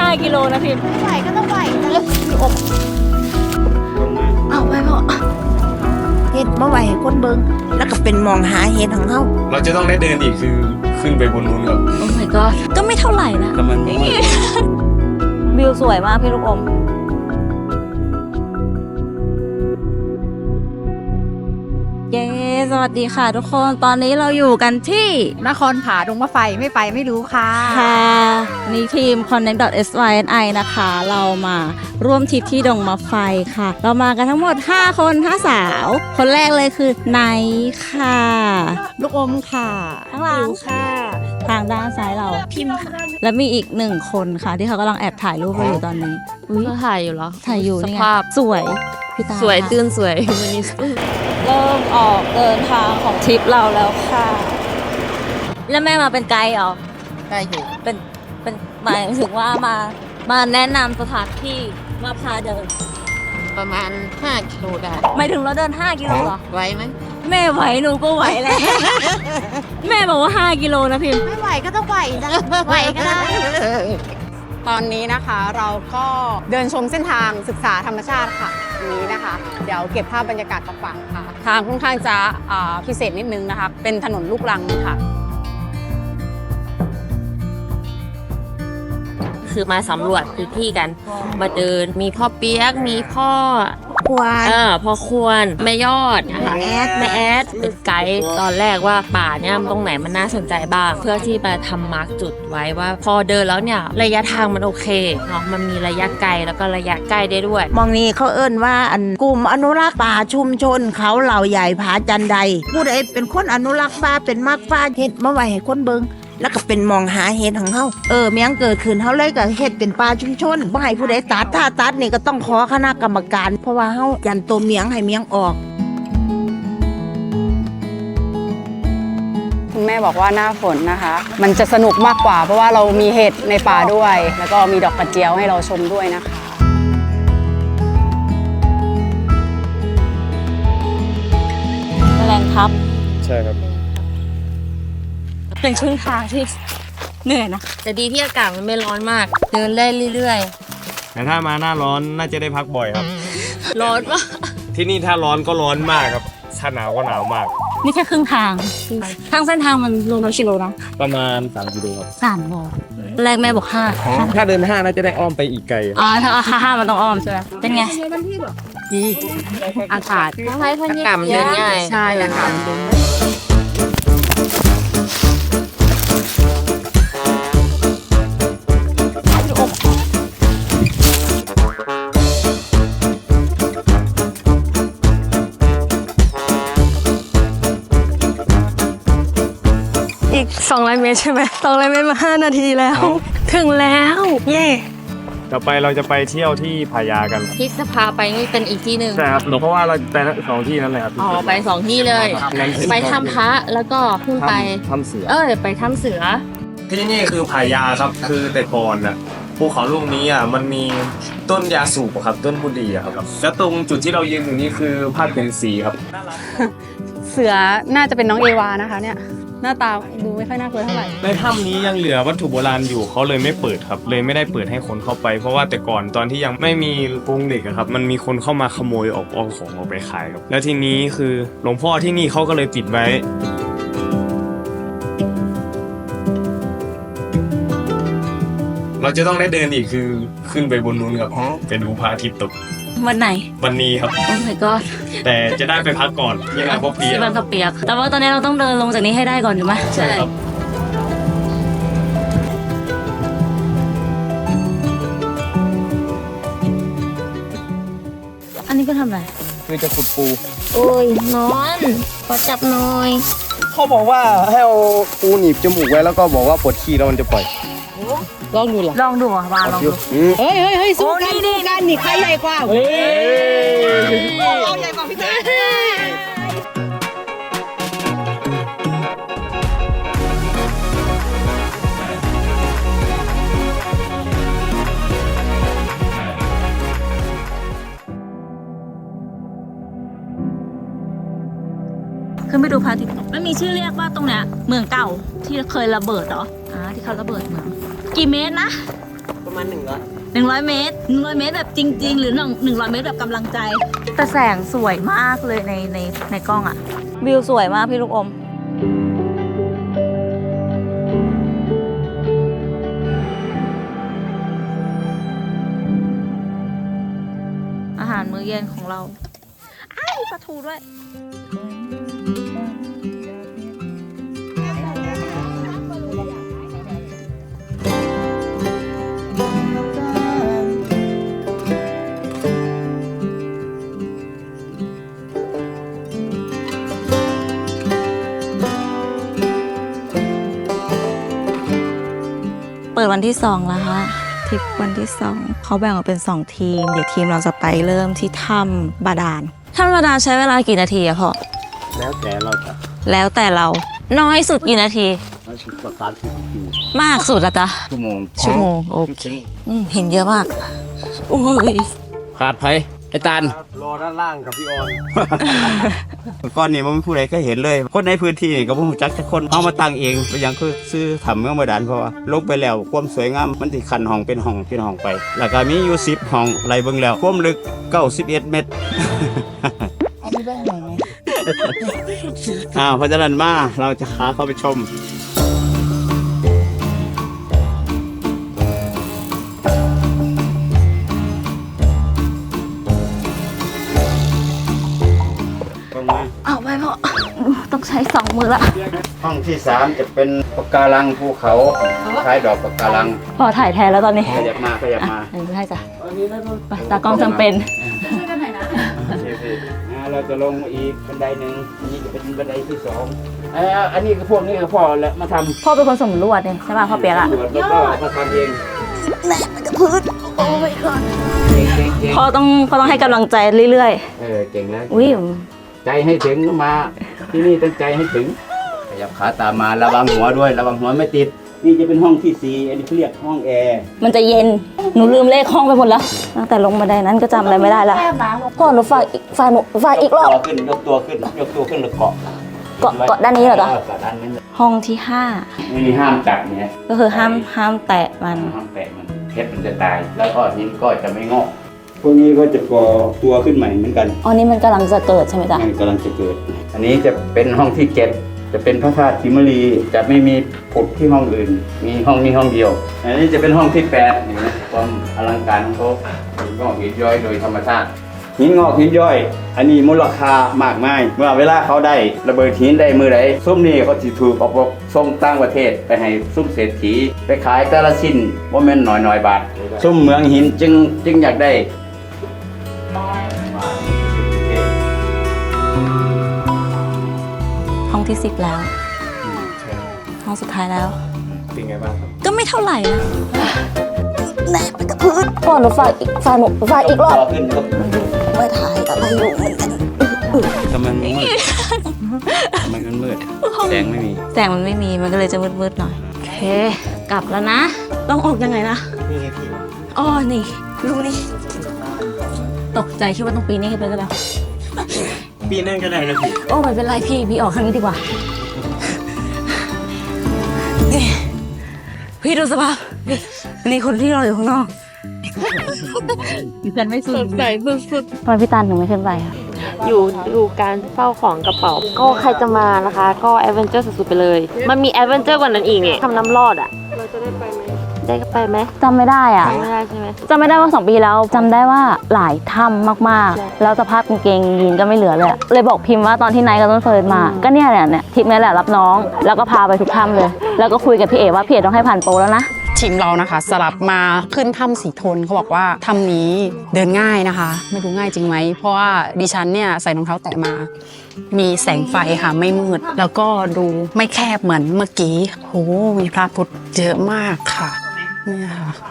5 กิโลนะพิมพ์ไหวก็ต้องไหวนะเอาไปพ่อเฮ็ดมาไหวให้คนเบิ่งแล้วก็เป็นมองหาเฮ็ดของเฮาเราจะต้องได้เดินอีกคือขึ้นไปบนนู้นครับ โอ้ my god ก็ไม่เท่าไหร่นะแต่มันมืดวิวสวยมากพี่ลูกอมเย้สวัสดีค่ะทุกคน ตอนนี้เราอยู่กันที่นครผาดงมะไฟไม่ไปไม่รู้ค่ะ ค่ะ นี่ทีม connect.syni นะคะ เรามาร่วมทริปที่ดงมะไฟค่ะ เรามากันทั้งหมด 5 คน 5 สาว คนแรกเลยคือไนท์ค่ะ ลูกอมค่ะข้างหลังค่ะ ทางด้านซ้ายเรา พิมพ์ค่ะ และมีอีกหนึ่งคนค่ะ ที่เขากำลังแอบถ่ายรูปเราอยู่ตอนนี้อุ๊ยก็ถ่ายอยู่แล้วถ่ายอยู่นี่ไงสภาพสวยพี่ตาสวยค่ะตื่นสวยมินิสเริ่มออกเดินทางของทริปเราแล้วค่ะ แล้วแม่มาเป็นไกด์เหรอ ได้อยู่เป็น เป็นหมายถึงว่ามามาแนะนำสถานที่มาพาเดินประมาณ 5กิโลได้หมายถึงเราเดิน 5 กิโลเหรอ ไหวไหมแม่ไหวหนูก็ไหวแหล้ว แม่บอกว่า 5 กิโลนะพิมพ์ ไม่ไหวก็ต้องไหวนะไหวก็ได้ ตอนนี้นะคะเราก็เดินชมเส้นทางศึกษาธรรมชาติค่ะนี้นะคะ เดี๋ยวเก็บภาพบรรยากาศมาฝากค่ะ ทางค่อนข้างจะอ่าพิเศษนิดนึงนะคะ เป็นถนนลูกรังค่ะ คือมาสำรวจพื้นที่กัน มาเดินมีพ่อเปียกมีพ่อควร เออพ่อควรแม่ยอดนะคะแม่แอด แม่แอดเป็นไกด์ตอนแรกว่าป่าเนี่ยตรงไหนมันน่าสนใจบ้าง เพื่อที่มาทำมาร์กจุดไว้ว่า พอเดินแล้วเนี่ยระยะทางมันโอเคเนาะมันมีระยะไกลแล้วก็ระยะใกล้ได้ด้วย มองนี้เขาเอิ้นว่าอันกลุ่มอนุรักษ์ป่าชุมชนเขาเหล่าใหญ่ผาจันใดผู้ใดเป็นคนอนุรักษ์ป่าเป็นมักป่าเฮ็ดมาไว้ให้คนเบิ่ง แล้วก็เป็นมองหาเฮ็ดของเฮาเออเมียงเกิดขึ้นเฮาเลยก็เฮ็ดเป็นป่าชุมชนบ่ให้ผู้ใดตัดถ้าตัดนี่ก็ต้องขอคณะกรรมการ เพราะว่าเฮายันตัวเมียงให้เมียงออกคุณแม่บอกว่าหน้าฝนนะคะ มันจะสนุกมากกว่า เพราะว่าเรามีเห็ดในป่าด้วย แล้วก็มีดอกกระเจียวให้เราชมด้วยนะคะแมลงทับ ใช่ครับ เป็นครึ่งทางที่เหนื่อยนะแต่ดีที่อากาศมันไม่ร้อนมาก เดินได้เรื่อยแต่ถ้ามาหน้าร้อนน่าจะได้พักบ่อยครับ ๆ ร้อนปะที่นี่ถ้าร้อนก็ร้อนมากครับ ถ้าหนาวก็หนาวมาก นี่แค่ครึ่งทางทางเส้นทางมันรวมแล้วกิโลนะประมาณ3กิโลครับสามโลแรกแม่บอกห้าถ้าเดินห้าน่าจะได้อ้อมไปอีกไกลครับอ๋อถ้าห้าห้ามันต้องอ้อมใช่ไหมเป็นไงดีอากาศน้องไทยพันยากาศมันเดินง่ายใช่อากาศ 200 เมตรใช่ไหม200 เมตรมา 5 นาทีแล้ว ถึงแล้ว เย่ต่อไปเราจะไปเที่ยวที่พายากัน ที่จะพาไปนี่เป็นอีกที่หนึ่งใช่ครับเพราะว่าเราไปสองที่นั่นแหละครับอ๋อไปสองที่เลยงั้นไปถ้ำพระแล้วก็ขึ้นไปทำเสือ เออไปถ้ำเสือ ที่นี่คือพายาครับคือแต่ก่อนน่ะภูเขาลูกนี้อะมันมีต้นยาสูบอะครับต้นบุหรี่อะครับแล้วตรงจุดที่เรายืนอยู่นี่คือพาดเป็นสีครับ เสือน่าจะเป็นน้องเอวานะคะเนี่ย หน้าตาดูไม่ค่อยน่ากลัวเท่าไหร่ ในถ้ำนี้ยังเหลือวัตถุโบราณอยู่เขาเลยไม่เปิดครับ เลยไม่ได้เปิดให้คนเข้าไป เพราะว่าแต่ก่อนตอนที่ยังไม่มีกรงเหล็กอะครับ มันมีคนเข้ามาขโมยออกเอาของออกไปขายครับ แล้วทีนี้คือหลวงพ่อที่นี่เขาก็เลยปิดไว้เราจะต้องได้เดินอีกคือขึ้นไปบนนู้นครับไปดูพระอาทิตย์ตก วันไหนวันนี้ครับ โอ้ my god แต่จะได้ไปพักก่อนที่ร้านพ่อเปียที่บางกะเปียก แต่ว่าตอนนี้เราต้องเดินลงจากนี้ให้ได้ก่อนถูกไหมใช่ครับอันนี้ก็ทำอะไร คือจะขุดปู โอ้ยนอนขอจับหน่อย เขาบอกว่าให้เอาปูหนีบจมูกไว้แล้วก็บอกว่าปวดขี้แล้วมันจะปล่อย ลองดูเหรอลองดูอะมาลองดูอืมเฮ้ยเฮ้ยเฮ้ยสู้กันสู้กันนี่ใครใหญ่กว่าเราใหญ่กว่าพี่เต้ขึ้นไปดูพระอาทิตย์ตกไม่มีชื่อเรียกว่าตรงเนี้ยเมืองเก่าที่เคยระเบิดเหรอ อ่าที่เขาระเบิดเมืองกี่เมตรนะประประมาณหนึ่งร้อยหนึ่งร้อยเมตรหนึ่งร้อยเมตรแบบจริง ๆ หรือหนึ่งร้อยเมตรแบบกำลังใจ แต่แสงสวยมากเลยในในในกล้องอะวิวสวยมากพี่ลูกอม อาหารมื้อเย็นของเรา อ้าวมีปลาทูด้วย ปิดวันที่สองแล้วคะทริปวันที่สองเขาแบ่งออกเป็นสองทีม เดี๋ยวทีมเราจะไปเริ่มที่ถ้ำบาดาลถ้ำบาดาลใช้เวลากี่นาทีอะพ่อแล้วแต่เราจะแล้วแต่เราน้อยสุดกี่นาทีเราชุดประการที่ดีมากสุดอะจ๊ะชั่วโมงชั่วโมงโอเคอืมเห็นเยอะมากอุ้ยขาดไผ ไอ้ตาล รอด้านล่างกับพี่ออนก้อนนี้มันไม่ผู้ใดก็เห็นเลย คนในพื้นที่นี่ก็บ่รู้จักจักคนเอามาตั้งเองไปยังคือซื้อทำเมืองบาดาลเพราะว่าลงไปแล้วความสวยงามมันสิคันห้องเป็นห้องเป็นห้องไป แล้วก็มีอยู่10ห้องไล่เบิ่งแล้วความลึก91เมตร อันนี้ได้ไหนไหม อ่าเพราะฉะนั้นมาเราจะพาเข้าไปชม มือละห้องที่3จะเป็นปะการังภูเขาคล้ายดอกปะการังพอถ่ายแทนแล้วตอนนี้ขยับมาขยับอะมาอันนี้ให้จ้ะไปตากล้องจำเป็นอ่าเราจะลงมาอีกบันไดหนึ่งอันนี้จะเป็นบันไดที่สองเอ่ออันนี้ก็พวกนี้ก็พ่อแล้วมาทำพ่อเป็นคนสำรวจเนี่ยใช่ป่ะพ่อเปียกอะแล้วก็มาทำเองเก่งพ่อต้องพ่อต้องให้กำลังใจเรื่อยๆเออเก่งแล้วๆอุ้ยใจให้ถึงก็มา ที่นี่ตั้งใจให้ถึง ขยับขาตามมาระวังหัวด้วย ระวังหัวไม่ติด นี่จะเป็นห้องที่สี่อันนี้เขาเรียกห้องแอร์มันจะเย็น หนูลืมเลขห้องไปหมดแล้วตั้งแต่ลงบันไดนั้นก็จำอะไรไม่ได้ละพ่อหนูฝากอีกฝากหนูฝากอีกรอบต่อขึ้นยกตัวขึ้นยกตัวขึ้นแล้วเกาะเกาะเกาะด้านนี้เหรอจ๊ะ เกาะด้านนี้ห้องที่ห้าไม่มีห้ามจับเนี่ยก็คือห้ามห้ามแตะมัน ห้ามแตะมันเพชรมันจะตาย แล้วก็หินก็จะไม่งอก พวกนี้ก็จะก่อตัวขึ้นใหม่เหมือนกันอ๋อนี่มันกำลังจะเกิดใช่ไหมจ๊ะมันกำลังจะเกิด อันนี้จะเป็นห้องที่เจ็ดจะเป็นพระธาตุทิมรีจะไม่มีผุดที่ห้องอื่น มีห้องนี้ห้องเดียว อันนี้จะเป็นห้องที่แปดเห็นไหมความอลังการของเขาหินงอกหินย้อยโดยธรรมชาติหินงอกหินย้อย อันนี้มูลค่ามากมายเมื่อเวลาเขาได้ระเบิดหินได้มือไหซุ้มนี่เขาจะถูกเอาไปส่งต่างประเทศไปให้ซุ้มเศรษฐีไปขายแต่ละชิ้นว่าแม่นหน่อยหน่อยๆบาท ซุ้มเมืองหินจึงจึงอยากได้ ที่สิบแล้วห้องสุดท้ายแล้ว เป็นไงบ้างครับก็ไม่เท่าไหร่นะแหนไปกับพื้นพ่อหนูฝากอีกฝากหนูฝากอีกรอบต่อขึ้นก็ไม่ถ่ายอะไรอยู่เหมือนกันกำลังมืดมันมันมืดแสงไม่มีแสงมันไม่มีมันก็เลยจะมืดๆหน่อยโอเค กลับแล้วนะ ต้องออกยังไงนะอ๋อนี่รูนี่ตกใจคิดว่าต้องปีนนี่ขึ้นไปก็แล้ว ปีนั่นก็ได้นะพี่ โอ้ไม่เป็นไรพี่พี่ออกข้างนี้ดีกว่าพี่ดูสภาพนี่นี่คนที่รออยู่ข้างนอกดิฉันไม่สุดใส่สุดทำไมพี่ตันถึงไม่ขึ้นไปอะๆอยู่ดูการเฝ้าของกระเป๋า ก็ใครจะมานะคะ ก็แอดเวนเจอร์สุดๆไปเลย มันมีแอดเวนเจอร์กว่านั้นอีกเนี่ยทำน้ำรอดอะ เราจะได้ไปไหม ได้ไปไหมจำไม่ได้อะไม่ได้ใช่ไหม จำไม่ได้ว่าสองปีแล้วจำได้ว่าหลายถ้ำมากๆแล้วสภาพกางเกงยีนก็ไม่เหลือเลยอะเลยบอกพิมพ์ว่าตอนที่ไนท์กับต้นเฟิร์นมา ก็เนี่ยแหละเนี่ยทริปนี้แหละรับน้อง แล้วก็พาไปทุกถ้ำเลย แล้วก็คุยกับพี่เอ๋ว่าพี่เอ๋ต้องให้ผ่านโปรแล้วนะ ทีมเรานะคะ สลับมาขึ้นถ้ำสีทนเขาบอกว่าถ้ำนี้เดินง่ายนะคะ ไม่รู้ง่ายจริงไหม เพราะว่าดิฉันเนี่ยใส่รองเท้าแตะมา มีแสงไฟค่ะไม่มืด แล้วก็ดูไม่แคบเหมือนเมื่อกี้โหมีพระพุทธเยอะมากค่ะ เนี่ยค่ะ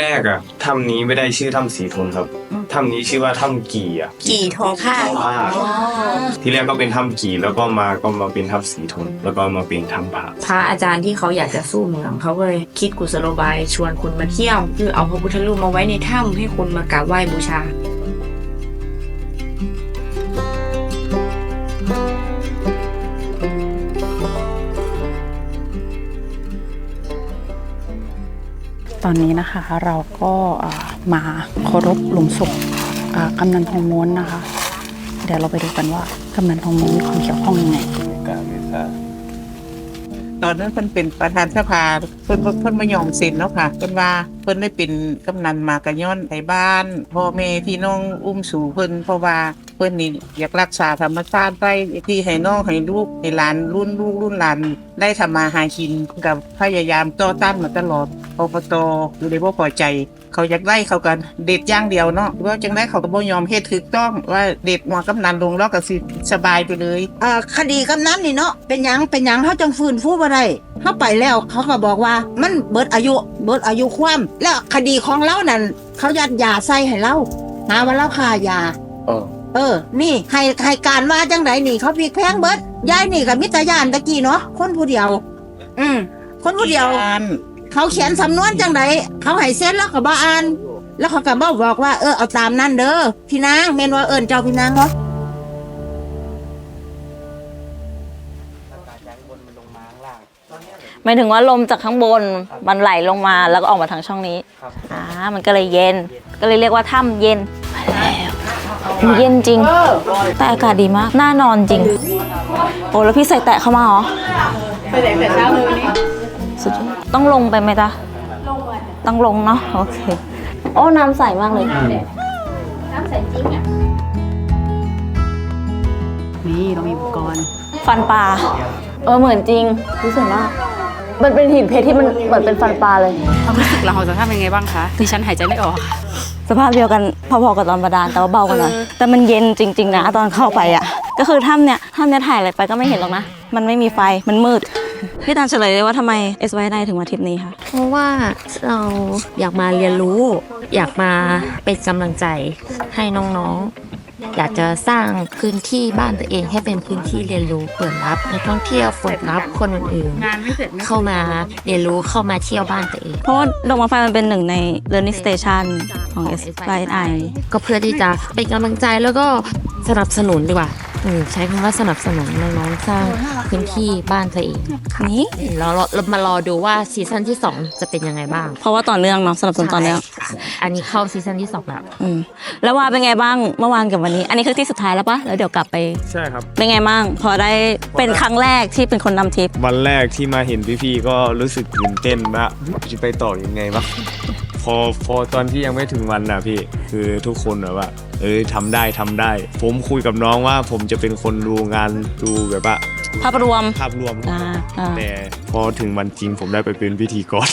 แรกๆอะถ้ำนี้ไม่ได้ชื่อถ้ำสีทนครับถ้ำนี้ชื่อว่าถ้ำกี่อะกี่ทอผ้าผ้าที่แรกก็เป็นถ้ำกี่แล้วก็มาก็มาเป็นถ้ำสีทน แล้วก็มาเป็นถ้ำผาพระอาจารย์ที่เขาอยากจะสู้เมืองเขาก็เลยคิดกุศโลบายชวนคุณมาเที่ยว คือเอาพระพุทธรูปมาไว้ในถ้ำให้คุณมากราบไหว้บูชา ตอนนี้นะคะเราก็มาเคารพหลุมศพกำนันทองม้วนนะคะ เดี๋ยวเราไปดูกันว่ากำนันทองม้วนมีความเกี่ยวข้องยังไงตอนนั้นเพิ่นเป็นประธานสภาเพิ่นเพิ่นเพิ่นมายอมเซ็นเนาะค่ะเพิ่นว่าเพิ่นได้เป็นกำนันมากระย้อนไทบ้านพ่อแม่พี่น้องอุ้มสู่เพิ่นเพราะว่า พิ่นนี่อยากรักษาธรรมชาติไว้ที่ให้น้องให้ลูกให้หลานรุ่นลูกรุ่นหลานได้ทำมาหากินกับพยายามต่อต้านมาตลอดอบตอยู่ในบ่พอใจ เขาอยากได้เขากันเด็ดอย่างเดียวเนาะว่าจังได้เขาก็บ่ยอมเฮ็ดถูกต้องว่าเด็ดหัวกำนันลงแล้วก็สิสบายไปเลยอ่าคดีกำนันนี่เนาะเป็นหยังเป็นหยังเขาจังฟื้นฟูบ่ได้เขาไปแล้วเขาก็บอกว่ามันเบิดอายุเบิดอายุความแล้วคดีของเรานั่นเขายัดยาใส่ให้เราหาว่าเราฆ่ายา เออ เออ นี่ให้ให้การว่าจังไดนี่ เขาพลิกแพงเบิดยายนี่กับมิตรยานตะกี้เนาะคนผู้เดียว อืมคนผู้เดียว เขาเขียนสำนวนจังไดเขาให้เซ็นแล้วก็บ่อ่าน แล้วเขาก็บอกบอกว่าเออเอาตามนั่นเด้อพี่นางเมนว่าเอิญเจ้าพี่นางเหรอหมายถึงว่าลมจากข้างบนมันไหลลงมาแล้วก็ออกมาทางช่องนี้อ่ามันก็เลยเย็น ก็เลยเรียกว่าถ้ำเย็นมาแล้ว เย็นจริง แต่อากาศดีมาก น่านอนจริง โอ้แล้วพี่ใส่แตะเข้ามาเหรอ ไปไหนแต่เช้าเลยวันนี้สุดยอดต้องลงไปไหมจ๊ะ ต้องลงเนาะ โอเค โอ้ น้ำใสมากเลยนี่เรามีอุปกรณ์ ฟันปลา เออ เหมือนจริง รู้สึกมากมันเป็นหินเพชรที่มันเหมือนเป็นฟันปลาเลย ความรู้สึกเราจะทำยังไงบ้างคะดิฉันหายใจไม่ออกส ภาพเดียวกันพอๆกับตอนบาดาลแต่ว่าเบากว่าหน่อยแต่มันเย็นจริง ๆ นะ ตอนเข้าไปอะ ก็คือถ้ำเนี่ยถ้ำเนี่ยถ่ายอะไรไปก็ไม่เห็นหรอกนะ มันไม่มีไฟมันมืดพี่ตาลเฉลยเลยว่าทำไม s y 9ถึงมาทริปนี้คะเพราะว่าเราอยากมาเรียนรู้ อยากมาเป็นกำลังใจให้น้องๆ อยากจะสร้างพื้นที่บ้านตัวเองให้เป็นพื้นที่เรียนรู้เปิดรับนักท่องเที่ยวเปิดรับคนอื่นๆเข้ามาเรียนรู้เข้ามาเที่ยวบ้านตัวเอง เพราะว่าดอกไม้ไฟมันเป็นหนึ่งใน learning station ของ s y ก็เพื่อที่จะเป็นกำลังใจแล้วก็สนับสนุนดีกว่าอืมใช้คำว่าสนับสนุนน้องๆสร้างพื้นที่บ้านตัวเองนี้เราเราเรามารอดูว่าซีซั่นที่ 2 จะเป็นยังไงบ้าง เพราะว่าต่อเนื่องเนาะสนับสนุนต่อเนื่องใช่อันนี้เข้าซีซั่นที่2แล้วอืมแล้วว่าเป็นไงบ้างเมื่อวานกับวันนี้ อันนี้คือที่สุดท้ายแล้วปะแล้วเดี๋ยวกลับไปใช่ครับเป็นไงบ้างพอได้เป็นครั้งแรกที่เป็นคนนำทริปวันแรกที่มาเห็นพี่ๆก็รู้สึกตื่นเต้นว่าจะไปต่อยังไงวะ พอพอตอนที่ยังไม่ถึงวันน่ะพี่ คือทุกคนแบบว่า เอ้ยทำได้ทำได้ ผมคุยกับน้องว่าผมจะเป็นคนดูงานดูแบบว่า ภาพรวม ภาพรวมอ่าอ่า แต่พอถึงวันจริงผมได้ไปเป็นพิธีกร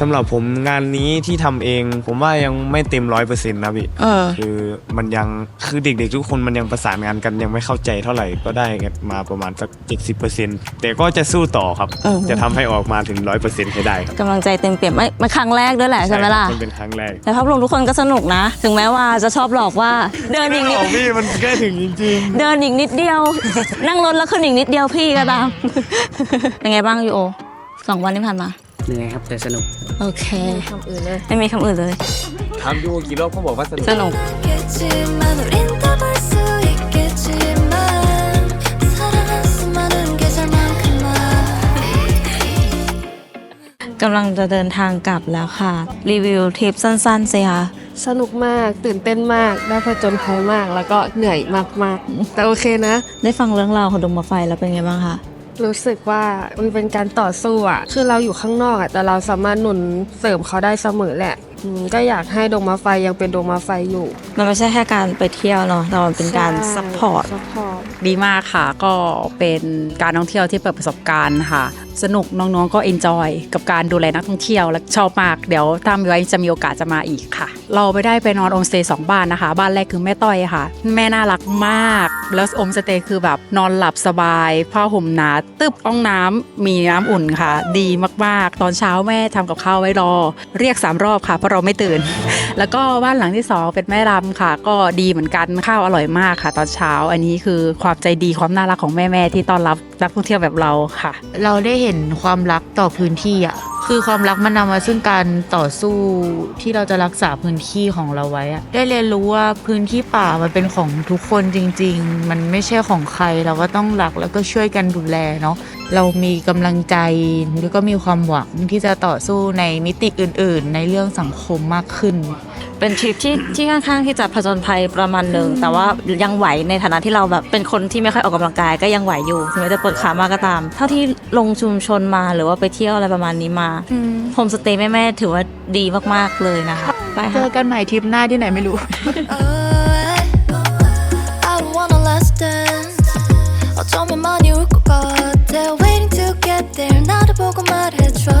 สำหรับผมงานนี้ที่ทำเอง ผมว่ายังไม่เต็มร้อยเปอร์เซ็นต์นะพี่ เออ คือมันยังคือเด็กๆ ทุกคนมันยังประสานงานกันยังไม่เข้าใจเท่าไหร่ก็ได้มาประมาณสัก 70%แต่ก็จะสู้ต่อครับ เออ จะทำให้ออกมาถึง 100%ให้ได้ครับกำลังใจเต็มเปี่ยมไม่มันครั้งแรกด้วยแหละใช่ไหมล่ะ ครับมันเป็นครั้งแรกแต่ภาพรวมทุกคนก็สนุกนะ ถึงแม้ว่าจะชอบหลอกว่าเดินอีกนิด ของพี่มันแค่ถึงจริง เดินอีกนิดเดียว นั่งรถแล้วขึ้นอีกนิดเดียวพี่ก็ตาม เป็นไงบ้างยูโอสองวันที่ผ่านมา เหนื่อยครับแต่สนุก โอเค คำอื่นเลย ไม่มีคำอื่นเลย ๆทำดูกี่รอบก็บอกว่าสนุก สนุก 겠지만 우린 더 볼 수 있겠지만 사랑한 수많은 계절만큼만 กำลังจะเดินทางกลับแล้วค่ะ รีวิวทริปสั้นๆสิคะ สนุกมากตื่นเต้นมาก ได้ผจญภัยมาก แล้วก็เหนื่อยมากๆ แต่โอเคนะ ได้ฟังเรื่องราวของดวงมาไฟแล้วเป็นไงบ้างคะรู้สึกว่ามันเป็นการต่อสู้อะ คือเราอยู่ข้างนอกอะ แต่เราสามารถหนุนเสริมเขาได้เสมอแหละอืมก็อยากให้ดวงมาไฟยังเป็นดวงมาไฟอยู่ มันไม่ใช่แค่การไปเที่ยวเนาะแต่มันเป็นการใช่ซัพพอร์ตซัพพอร์ตดีมากค่ะ ก็เป็นการท่องเที่ยวที่เปิดประสบการณ์ค่ะสนุกน้องๆก็เอนจอยกับการดูแลนักท่องเที่ยวและชอบมาก เดี๋ยวถ้ามีไว้จะมีโอกาสจะมาอีกค่ะ เราไปได้ไปนอนโอมสเตย์สองบ้านนะคะ บ้านแรกคือแม่ต้อยค่ะ แม่น่ารักมาก แล้วโอมสเตย์คือแบบนอนหลับสบายผ้าห่มหนาตึบห้องน้ำมีน้ำอุ่นค่ะ ดีมากๆ ตอนเช้าแม่ทำกับข้าวไว้รอ เรียกสามรอบค่ะเพราะเราไม่ตื่น แล้วก็บ้านหลังที่สองเป็นแม่รำค่ะ ก็ดีเหมือนกันข้าวอร่อยมากค่ะ ตอนเช้าอันนี้คือความใจดีความน่ารักของแม่ๆที่ต้อนรับนักท่องเที่ยวแบบเราค่ะ เราได้เห็นความรักต่อพื้นที่อะคือความรักมันนำมาซึ่งการต่อสู้ที่เราจะรักษาพื้นที่ของเราไว้อะได้เรียนรู้ว่าพื้นที่ป่ามันเป็นของทุกคนจริง ๆ มันไม่ใช่ของใครเราก็ต้องรักแล้วก็ช่วยกันดูแลเนาะ เรามีกำลังใจแล้วก็มีความหวังที่จะต่อสู้ในมิติอื่น ๆ ในเรื่องสังคมมากขึ้น เป็นทริปที่ที่ค่อนข้างที่จะผจญภัยประมาณหนึ่งแต่ว่ายังไหวในฐานะที่เราแบบเป็นคนที่ไม่ค่อยออกกำลังกายก็ยังไหวอยู่ถึงแม้จะปวดขามากก็ตาม เท่าที่ลงชุมชนมาหรือว่าไปเที่ยวอะไรประมาณนี้มาโฮมสเตย์แม่ๆถือว่าดีมากๆเลยนะคะไป เจ ค่ะ อกันใหม่ทริปหน้าที่ไหนไม่รู้ I don't wanna last dance 어쩌면 많이 울 것 같아 Waiting to get there 나를 보고 말해줘